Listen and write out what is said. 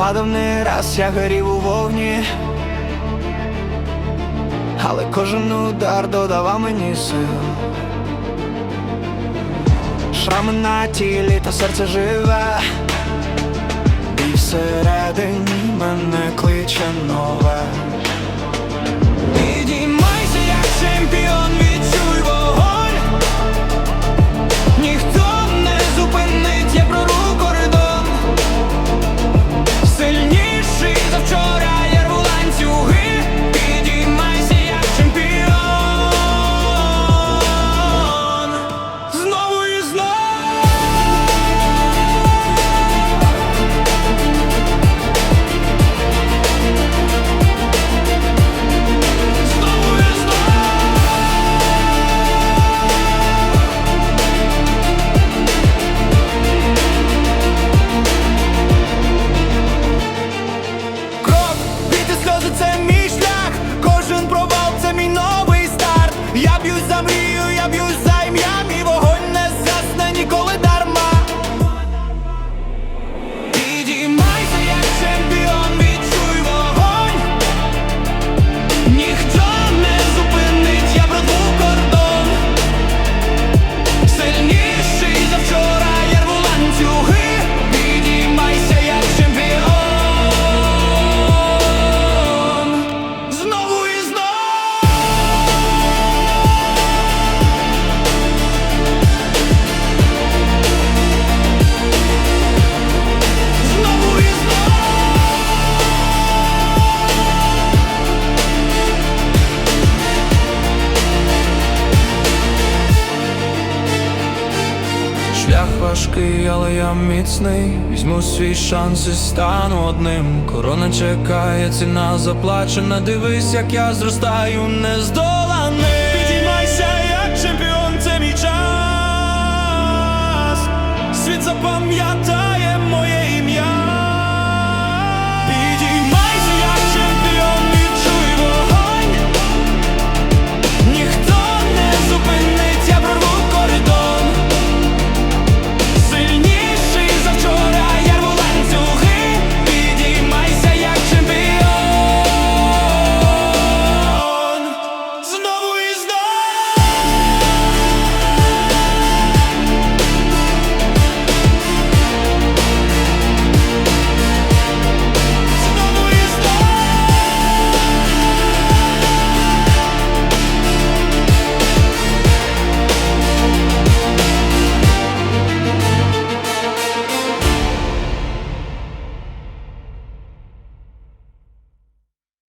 падав не раз, я горів у вогні, але кожен удар додавав мені сил. Шрами на тілі та серце живе, і всередині мене кличе нове. Важкий, але я міцний. Візьму свій шанс і стану одним. Корона чекає, ціна заплачена. Дивись, як я зростаю, не Підіймайся,